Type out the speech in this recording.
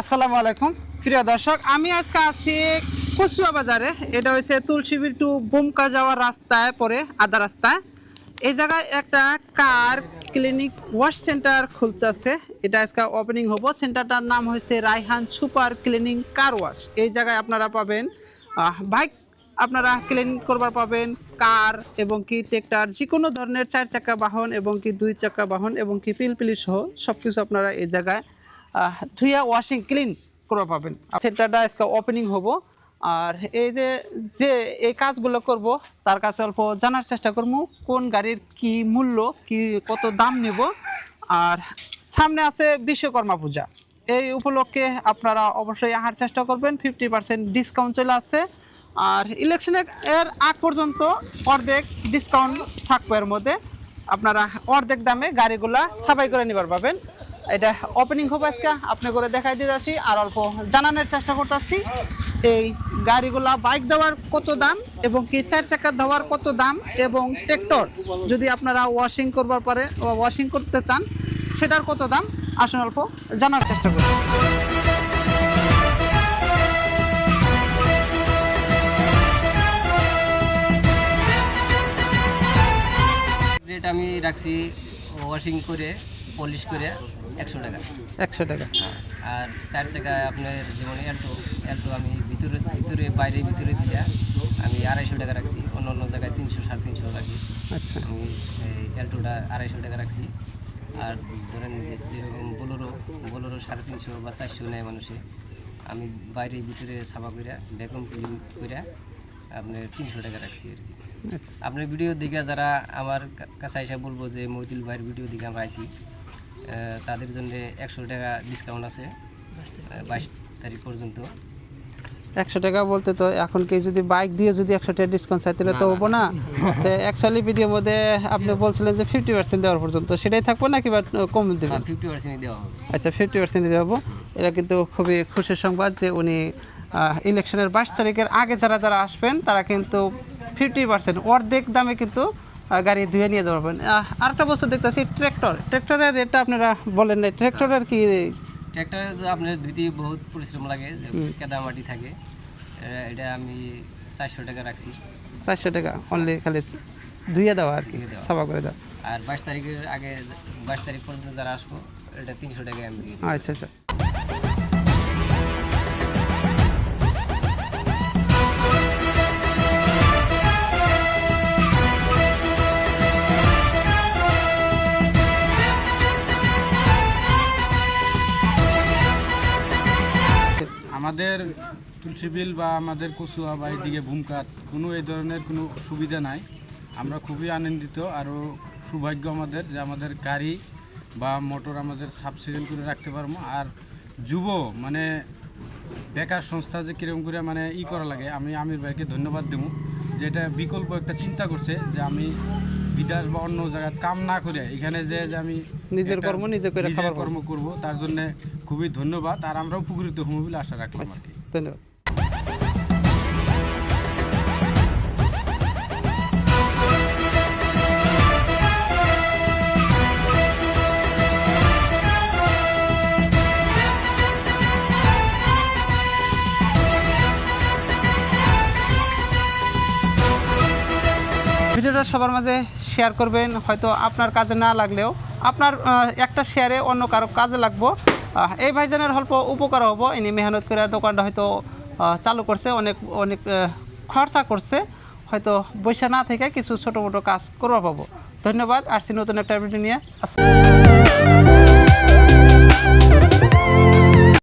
আসসালামু আলাইকুম। প্রিয় দর্শক, আমি আজকে আছি কচুয়া বাজারে। এটা হচ্ছে তুলসীবির টু বুমকা যাওয়ার রাস্তায় পরে আদা রাস্তায়। এই জায়গায় একটা কার ক্লিনিক ওয়াশ সেন্টার খুলতেছে। এটা আজকে ওপেনিং হব। সেন্টারটার নাম হয়েছে Raihan super cleaning car wash. এই জায়গায় আপনারা পাবেন বাইক আপনারা ক্লিন করবার পাবেন, কার এবং কি ট্রেক্টর যে কোনো ধরনের চার চাকা বাহন এবং কি দুই চাকা বাহন এবং কি পিলপিলি সহ সব কিছু আপনারা এই জায়গায় ধুইয়া ওয়াশিং ক্লিন করে পাবেন। সেন্টারটা আজকে ওপেনিং হব। আর এই যে যে এই কাজগুলো করব তার কাছে অল্প জানার চেষ্টা করব কোন গাড়ির কি মূল্য কি কত দাম নেব। আর সামনে আছে বিশ্বকর্মা পূজা। এই উপলক্ষে আপনারা অবশ্যই আহার চেষ্টা করবেন ফিফটি পার্সেন্ট ডিসকাউন্ট চলে আসছে আর ইলেকশনের এর আগ পর্যন্ত অর্ধেক ডিসকাউন্ট থাকবে এর মধ্যে। আপনারা অর্ধেক দামে গাড়িগুলা সাবাই করে নিবার পাবেন। এটা ওপেনিং হবে আজকে আপনি করে দেখাই দিয়ে যাচ্ছি। আর অল্প জানানোর চেষ্টা করতেছি, এই গাড়িগুলা বাইক দেওয়ার কত দাম এবং কি চার চাকা দেওয়ার কত দাম এবং ট্রেক্টর যদি আপনারা ওয়াশিং করবার পরে ওয়াশিং করতে চান, সেটার কত দাম? আসুন অল্প জানার চেষ্টা করুন রেট আমি রাখছি ওয়াশিং করে। পলিশ করে একশো টাকা। একশো টাকা। আর চার চাকায় আপনার যেমন অ্যাল্টো অ্যাল্টো আমি ভিতরে ভিতরে বাইরে ভিতরে দিয়া আমি আড়াইশো টাকা রাখছি। অন্য অন্য জায়গায় তিনশো সাড়ে তিনশো রাখি আচ্ছা। আমি এই অ্যাল্টোটা আড়াইশো টাকা রাখছি। আর ধরেন যে যেরকম বোলোরো বোলোরো সাড়ে তিনশো বা চারশো নেয় মানুষে। আমি বাইরে ভিতরে সাফা করে ভ্যাকুম ক্লিন করে আপনার তিনশো টাকা রাখছি আর কি। আচ্ছা। আপনার ভিডিও দিকে যারা আমার কাছে এসে বলব যে মহিদুল ভাইয়ের ভিডিও দিকে আমরা আইছি। তাদের জন্য একশো টাকা ডিসকাউন্ট আছে বাইশ তারিখ পর্যন্ত। একশো টাকা বলতে তো এখন কি যদি বাইক দিয়ে যদি একশো টাকা ডিসকাউন্ট চাই তাহলে তো হব না। তো অ্যাকচুয়ালি ভিডিওর মধ্যে আপনি বলছিলেন যে ফিফটি পার্সেন্ট দেওয়ার পর্যন্ত সেটাই থাকব নাকি বা কম দেবেন? ফিফটি পার্সেন্ট দেওয়া হবে। আচ্ছা ফিফটি পার্সেন্ট দেবো এটা কিন্তু খুবই খুশির সংবাদ যে উনি ইলেকশনের বাইশ তারিখের আগে যারা যারা আসবেন তারা কিন্তু ফিফটি পার্সেন্ট অর্ধেক দামে কিন্তু গাড়ি ধুয়ে নিয়ে যাবেন আরেকটা বস্তু দেখতেছি ট্র্যাক্টর। ট্র্যাক্টরের রেটটা আপনারা বলেন নাই। ট্র্যাক্টরের কি ট্র্যাক্টরে আপনার দিতে বহুত পরিশ্রম লাগে যে কেদামাটি থাকে। এটা আমি চারশো টাকা রাখছি। চারশো টাকা অনলি খালি ধুয়ে দেওয়া আর কি সাফা করে দেওয়া আর বাইশ তারিখের আগে বাইশ তারিখ পর্যন্ত যারা আসব এটা তিনশো টাকা আমি আচ্ছা আচ্ছা। আমাদের তুলসীবিল বা আমাদের কচুয়া বা এদিকে ভূমকাত কোনো এই ধরনের কোনো সুবিধা নাই। আমরা খুবই আনন্দিত আরও সৌভাগ্য আমাদের যে আমাদের গাড়ি বা মোটর আমাদের সাবসিডেল করে রাখতে পারব। আর যুব মানে বেকার সংস্থা যে কীরকম করে মানে ই করা লাগে আমি আমির ভাইকে ধন্যবাদ দেবো যে এটা বিকল্প একটা চিন্তা করছে যে আমি বিদেশ বা অন্য জায়গায় কাম না করে এখানে যে যে আমি নিজের কর্ম নিজে করে কর্ম করব তার জন্য খুবই ধন্যবাদ, আর আমরা উপকৃত হব বলে আশা রাখলাম আর কি। ধন্যবাদ। ভিডিওটা সবার মাঝে শেয়ার করবেন, হয়তো আপনার কাজে না লাগলেও। আপনার একটা শেয়ারে অন্য কারও কাজে লাগবো। এই ভাইজানের অল্প উপকার হব। ইনি মেহনত করে দোকানটা হয়তো চালু করছে, অনেক অনেক খরচা করছে। হয়তো বৈশা না থেকে কিছু ছোটো মোটো কাজ করবা পাবো। ধন্যবাদ, আসছি নতুন একটা ভিডিও নিয়ে। আসসালাম